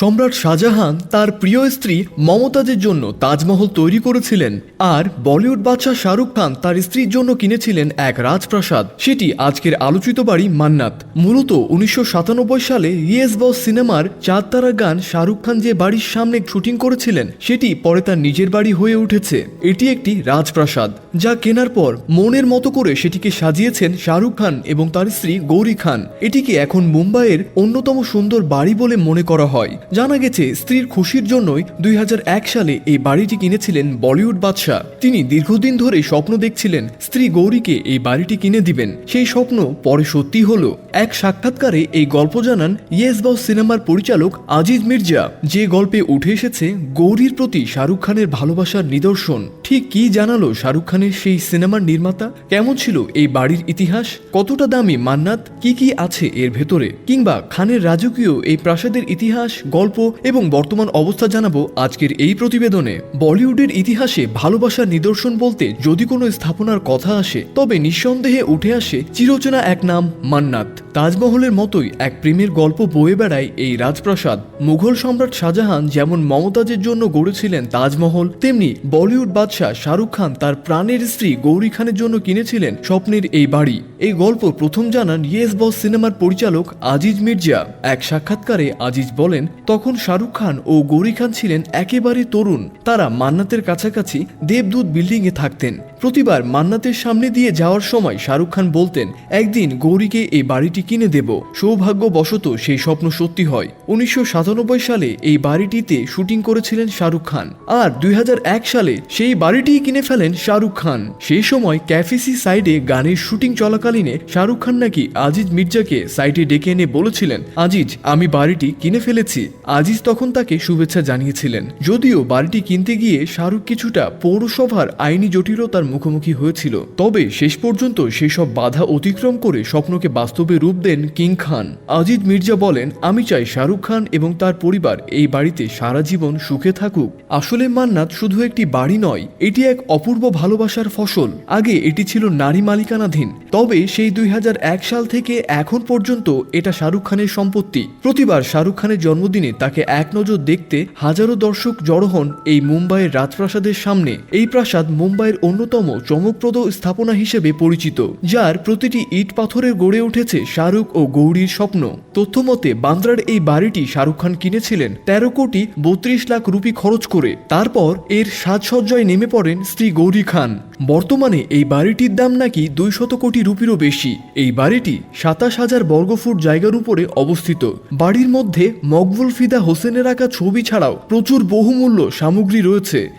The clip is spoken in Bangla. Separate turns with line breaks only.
সম্রাট শাহজাহান তার প্রিয় স্ত্রী মমতাজের জন্য তাজমহল তৈরি করেছিলেন আর বলিউড বাদশাহ শাহরুখ খান তার স্ত্রীর জন্য কিনেছিলেন এক রাজপ্রাসাদ। সেটি আজকের আলোচিত বাড়ি মান্নাত। মূলত উনিশশো সাতানব্বই সালে ইয়েস বস সিনেমার চার তারা গান শাহরুখ খান যে বাড়ির সামনে শুটিং করেছিলেন, সেটি পরে তার নিজের বাড়ি হয়ে উঠেছে। এটি একটি রাজপ্রাসাদ। যা কেনার পর মনের মতো করে সেটিকে সাজিয়েছেন শাহরুখ খান এবং তার স্ত্রী গৌরী খান। এটিকে এখন মুম্বাইয়ের অন্যতম সুন্দর বাড়ি বলে মনে করা হয়। জানা গেছে, স্ত্রীর খুশির জন্যই দুই হাজার এক সালে এই বাড়িটি কিনেছিলেন বলিউড বাদশাহ। তিনি দীর্ঘদিন ধরে স্বপ্ন দেখছিলেন স্ত্রী গৌরীকে এই বাড়িটি কিনে দিবেন। সেই স্বপ্ন পরে সত্যি হলো। এক সাক্ষাৎকারে এই গল্প জানান ইয়েস বস সিনেমার পরিচালক আজিজ মির্জা। যে গল্পে উঠে এসেছে গৌরীর প্রতি শাহরুখ খানের ভালোবাসার নিদর্শন। ঠিক কি জানালো শাহরুখ খানের সেই সিনেমার নির্মাতা? কেমন ছিল এই বাড়ির ইতিহাস? কতটা দামি মান্নাত? কি কি আছে এর ভেতরে? কিংবা খানের রাজকীয় এই প্রাসাদের ইতিহাস, গল্প এবং বর্তমান অবস্থা জানাব আজকের এই প্রতিবেদনে। বলিউডের ইতিহাসে ভালোবাসার নিদর্শন বলতে যদি কোনো স্থাপনার কথা আসে, তবে নিঃসন্দেহে উঠে আসে চিরচেনা এক নাম, মান্নাত। তাজমহলের মতোই এক প্রেমের গল্প বয়ে বেড়ায় এই রাজপ্রাসাদ। মুঘল সম্রাট শাহজাহান যেমন মমতাজের জন্য গড়েছিলেন তাজমহল, তেমনি বলিউড বাদশাহ শাহরুখ খান তার প্রাণের স্ত্রী গৌরী খানের জন্য কিনেছিলেন স্বপ্নের এই বাড়ি। এই গল্প প্রথম জানান ইয়েস বস সিনেমার পরিচালক আজিজ মির্জা। এক সাক্ষাৎকারে আজিজ বলেন, তখন শাহরুখ খান ও গৌরী খান ছিলেন একেবারে তরুণ। তারা মান্নাতের কাছাকাছি দেবদূত বিল্ডিংয়ে থাকতেন। প্রতিবার মান্নাতের সামনে দিয়ে যাওয়ার সময় শাহরুখ খান বলতেন, একদিন গৌরীকে এই বাড়িটি কিনে দেব। সৌভাগ্যবশত সেই স্বপ্ন সত্যি হয়। উনিশশো সাতানব্বই সালে এই বাড়িটিতে শুটিং করেছিলেন শাহরুখ খান। আর দুই হাজার এক সালে সেই বাড়িটিই কিনে ফেলেন শাহরুখ খান। সেই সময় ক্যাফিসি সাইডে গানের শুটিং চলাকালীনে শাহরুখ খান নাকি আজিজ মির্জাকে সাইডে ডেকে এনে বলেছিলেন, আজিজ, আমি বাড়িটি কিনে ফেলেছি। আজিজ তখন তাকে শুভেচ্ছা জানিয়েছিলেন। যদিও বাড়িটি কিনতে গিয়ে শাহরুখ কিছুটা পৌরসভার আইনি জটিলতার মুখোমুখি হয়েছিল। তবে শেষ পর্যন্ত সেসব বাধা অতিক্রম করে স্বপ্নকে বাস্তবে রূপ দেন কিং খান। আজিজ মির্জা বলেন, আমি চাই শাহরুখ খান এবং তার পরিবার এই বাড়িতে সারা জীবন সুখে থাকুক। আসলে মান্নাত শুধু একটি বাড়ি নয়, এটি এক অপূর্ব ভালোবাসার ফসল। আগে এটি ছিল নারী মালিকানাধীন, তবে সেই দুই হাজার এক সাল থেকে এখন পর্যন্ত এটা শাহরুখ খানের সম্পত্তি। প্রতিবার শাহরুখ খানের জন্মদিনে তাকে এক নজর দেখতে হাজারো দর্শক জড়ো হন এই মুম্বাইয়ের রাজপ্রাসাদের সামনে। এই প্রাসাদ মুম্বাইয়ের অন্যতম চমকপ্রদ স্থাপনা হিসেবে পরিচিত, যার প্রতিটি ইট পাথরের গড়ে উঠেছে শাহরুখ ও গৌরীর স্বপ্ন। তথ্যমতে, বান্দ্রার এই বাড়িটি শাহরুখ খান কিনেছিলেন তেরো কোটি বত্রিশ লাখ রুপি খরচ করে। তারপর এর সাজসজ্জায় নেমে পড়েন স্ত্রী গৌরী খান। বর্তমানে এই বাড়িটির দাম নাকি দুইশত কোটি রুপিরও বেশি। এই বাড়িটি সাতাশ হাজার বর্গফুট জায়গার উপরে অবস্থিত। বাড়ির মধ্যে মকবুল ফিদা হোসেনের আঁকা ছবি ছাড়াও প্রচুর বহুমূল্য সামগ্রী রয়েছে।